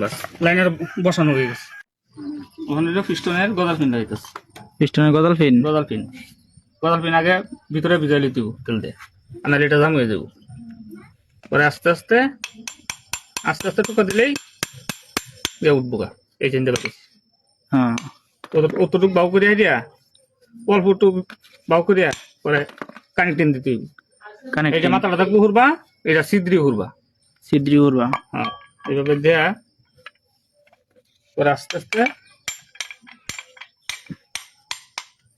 বাস liner বসানো হয়ে গেছে। ওখানে হলো পিস্টনের গদাল পিন হইতেছে পিস্টনের গদাল ফিন? গদাল পিন গদাল পিন আগে ভিতরে ভিজাই লিতে তেল দিয়ে। আর এটা জাম হয়ে যাব। পরে আস্তে আস্তে আস্তে আস্তে টুকা দিলেই ইয়ে উঠবো গা এই চিনতে পারিস হ্যাঁ। অতটুক বাউ করিয়া দিয়া অল্প একটু বাউ করিয়া পরে কানেক্টিং দিতে হইব। কানেক্ট এটা মাথাটা থাকব হুরবা এটা সিদ্রি হুরবা। সিদ্রি উড়বা হ্যাঁ এইভাবে দেয়া পরে আস্তে আস্তে।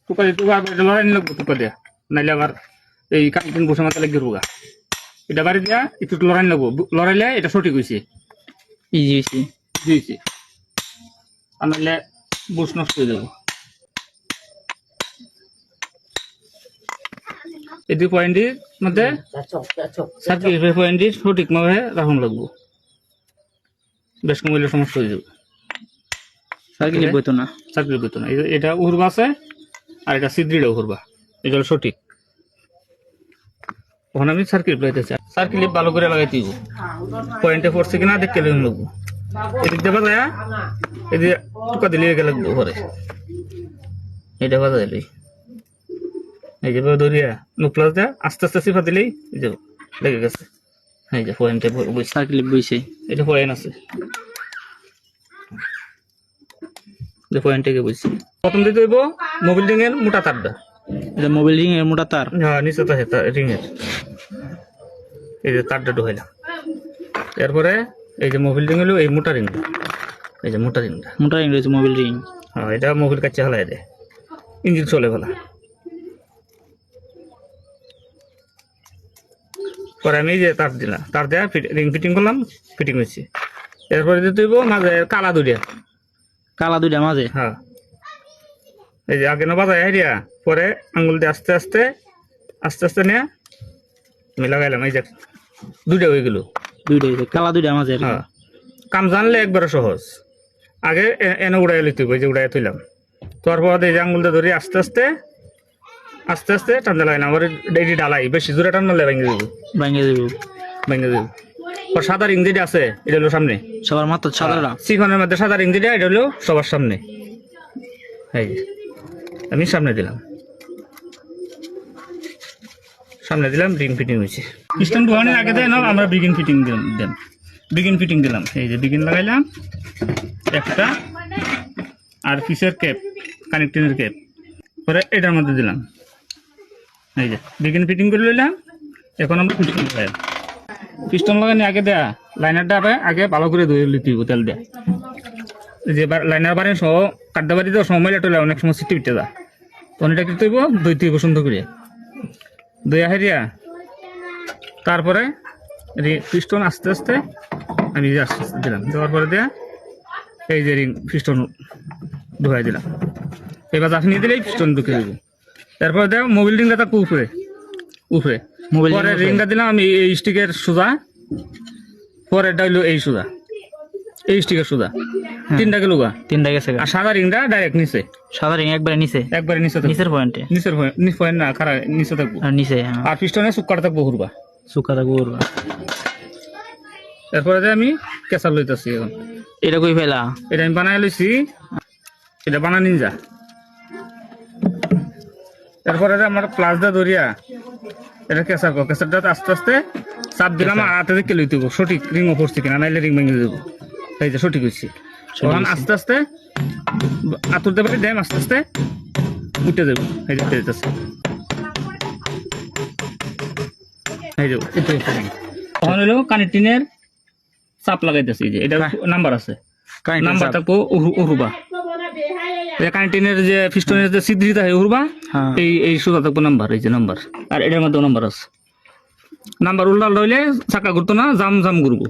টুকা দিয়ে টুকা এটা লড়াই টুকা দেয়া। নাইলে আবার এই কানেক্টিং বসে মাথা লাগিয়ে রুগা। এটা বাড়ি দিয়া একটু লড়াই লাগবো লড়াইলে এটা সঠিক হয়েছে ইজি হয়েছে দিয়েছি আর নাহলে বুস নষ্ট হয়ে যাব। এই দুই পয়েন্টের মধ্যে সার্কিট পয়েন্টটি সঠিকভাবে রাখুন লাগবো। বেশ কমাইলে সমস্যা হয়ে যাবে। বেতন এটা উহরবা আছে আর এটা সিদ্রিটা উহরবা। এটা হলো সঠিক। ওখানে আমি সার্কিট লাগাইতে চাই। সার্কিট ভালো করে লাগাইতে দিব পয়েন্টে পড়ছে কিনা দেখতে লাগবো। এদিক দিয়ে বাজায়া এদিকে টুকা দিলে এগে লাগবো ঘরে। এটা বাজা দিলেই এই যে দরিয়া নুপ্লাস দেয়া আস্তে আস্তে সিফা দিলেই এই যে লেগে গেছে। এই যে পয়েন্টে সার্কিল বইছে এটা পয়েন্ট আছে। যে পয়েন্টে গিয়ে বসছি। প্রথম দিতে হইব মোবিল রিং এর মোটা তারটা। এটা মোবাইল রিং এর মোটা তার। হ্যাঁ নিচে তো রিং এর। এই যে তারটা ঢুকাইলাম। এরপরে এই যে মোবিল রিং হলো এই মোটা রিংটা এই যে মোটা রিংটা মোটা রিং রয়েছে মোবাইল রিং হ্যাঁ এটা মোবিল কাছে হালাই দেয়। ইঞ্জিন চলে ভালো পরে আমি যে তার দিলাম। তার দেয়া রিং ফিটিং করলাম ফিটিং হয়েছে। এরপরে দিতে হইব মাঝে কালা দুরিয়া কালা দুইটা মাঝে হ্যাঁ। এই যে আগে না বাজায় হারিয়া পরে আঙ্গুল দিয়ে আস্তে আস্তে আস্তে আস্তে নিয়ে আমি লাগাইলাম এই যে দুইটা হয়ে গেল। দুইটা হইছে, কালা দুইটা মাঝে হ্যাঁ। কাম জানলে একবারে সহজ। আগে এনে উড়াই লইতে এই যে উড়াই থইলাম। তারপর এই যে আঙ্গুল দিয়ে ধরে আস্তে আস্তে আস্তে আস্তে টানতে লাগাইলাম আবার ডেইলি ডালাই বেশি জোরে টানলে ভেঙে দেবো ভাঙিয়ে দেব ভেঙে দেবো আর সাদা রিং যেটা আছে এটা হলো সামনে। সবার মাত্র সাদাটা সিখনের মধ্যে সাদা রিং যেটা এটা হলো সবার সামনে। এই যে, আমি সামনে দিলাম। সামনে দিলাম রিং ফিটিং হয়েছে। স্ট্যান্ড ঢোকানোর আগে দেয় না আমরা বিগিন ফিটিং দেন বিগিন ফিটিং দিলাম। এই যে বিগিন লাগাইলাম একটা আর পিসের ক্যাপ কানেক্টিংয়ের ক্যাপ পরে এটার মধ্যে দিলাম। এই যে বিগিন ফিটিং করে লইলাম। এখন আমরা পিস্টন লাগাই পিস্টন লাগানি আগে দেয়া, লাইনারটা আগে ভালো করে ধুয়ে লিতে হইব, তেল দেয়া। যে লাইনার বারে সহ কাটতে বাড়ি তো সময় লেটলে অনেক সময় সিটি পিটে যা তখন এটা কি তৈব দই তৈব সুন্দর করে। দই হারিয়া তারপরে পিস্টন আস্তে আস্তে আমি আস্তে আস্তে দিলাম। দেওয়ার পরে দেয়া, এই যে রিং পিস্টন ঢুকাই দিলাম। এবার চাকনি দিলেই পিস্টন ঢুকে দেবো তারপরে দেখ মোবিল রিংটা থাকব উপরে উপরে। মোবাইল পরে রিংটা দিলাম আমি এই স্টিকের সুদা পরে হইল এই সুদা এই স্টিকের সুদা তিনটা গেল গা। তিনটা গেছে আর সাদা রিংটা ডাইরেক্ট নিচে। সাদা রিং একবারে নিচে? একবারে নিচে নিচের পয়েন্টে নিচের নিচ পয়েন্ট না খারাপ নিচে থাকব। আর নিচে হ্যাঁ। আর পিস্টনে সুকার থাকব হুরবা। সুকা থাকব উড়বা এরপরে যে আমি কেঁচা লইতেছি এখন। এটা কই ফেলা? এটা আমি বানাই লইছি। এটা বানা এরপরে যে আমার প্লাস দা ধরিয়া এটা কেঁচা কো কেঁচাটা আস্তে আস্তে চাপ দিলাম আর হাতে দেখে লইতে হইবো। সঠিক রিং পড়ছে কিনা? নাইলে রিং ভেঙে দেবো। এই যে সঠিক হয়েছে তখন আস্তে আস্তে আতুরতে পারি দেম আস্তে আস্তে উঠে দেবো। এই যে উঠে যেতেছে এই যে উঠে। তখন হলো কানেক্টিনের চাপ লাগাইতেছে। এই যে এটা নাম্বার আছে। নাম্বার থাকব উহু- যে পিস্টনের যে সিদ্ধিটা হয় উহুবা হ্যাঁ। এই এই সুতা থাকব নাম্বার এই যে নাম্বার আর এটার মধ্যে নাম্বার আছে। নাম্বার উল্টা হইলে চাকা ঘুরতো না জাম জাম ঘুরবো।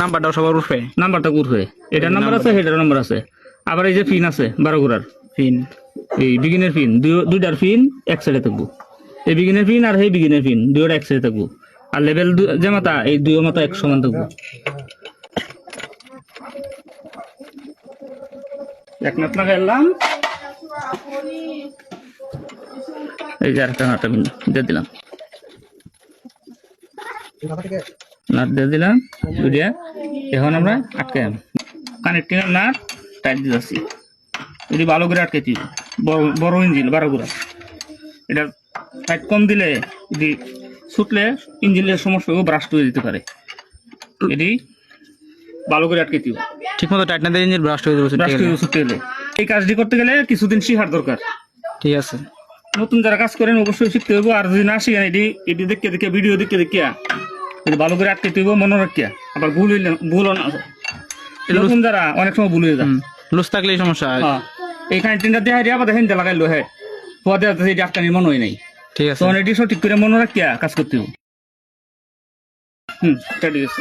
নাম্বারটাও সবার উঠবে নাম্বারটা ঘুরবে এটার নাম্বার আছে সেটার নাম্বার আছে। আবার এই যে পিন আছে বারো ঘোরার পিন এই বিগিনের পিন দুইটার পিন এক সাইডে থাকব। এই বিগিনের পিন আর এই বিগিনের পিন দুইটা এক সাইডে থাকব। আর লেভেল যে মাথা এই দুই মাথা এক সমান থাকব। এক নাট লাগাইলাম এই যে নাট আমি দিয়ে দিলাম। নাট দিয়ে দিলাম এখন আমরা আটকে কানেক্টিং না টাইট দিতেছি যদি ভালো করে আটকে দিই, বড় বড় ইঞ্জিন, বারো গুড়া। এটা টাইট কম দিলে যদি ছুটলে ইঞ্জিনের সমস্যা ব্রাশ করে দিতে পারে। এটি ভালো করে আটকে দিও। ঠিক মতো টাইট না ইঞ্জিন ব্রাশ হয়ে যাবে গেলে। এই কাজটি করতে গেলে কিছুদিন শিখার দরকার। ঠিক আছে। নতুন যারা কাজ করেন অবশ্যই শিখতে হবে আর যদি না শিখেন এটি এটি দেখে দেখে ভিডিও দেখে এটি ভালো করে আটকে দিব মনে রাখিয়া। আবার ভুল হইলে ভুল না। নতুন যারা অনেক সময় ভুল হয়ে যায়। লুজ থাকলে এই সমস্যা হয়। হ্যাঁ। এইখানে তিনটা দেখাই দিয়ে আবার দেখেন লাগাইলো হ্যাঁ। পদে এটি আটকানির মনে হয় নাই। ঠিক আছে। তখন এটি সঠিক করে মনে রাখিয়া কাজ করতে হবে হুম ঠিক আছে।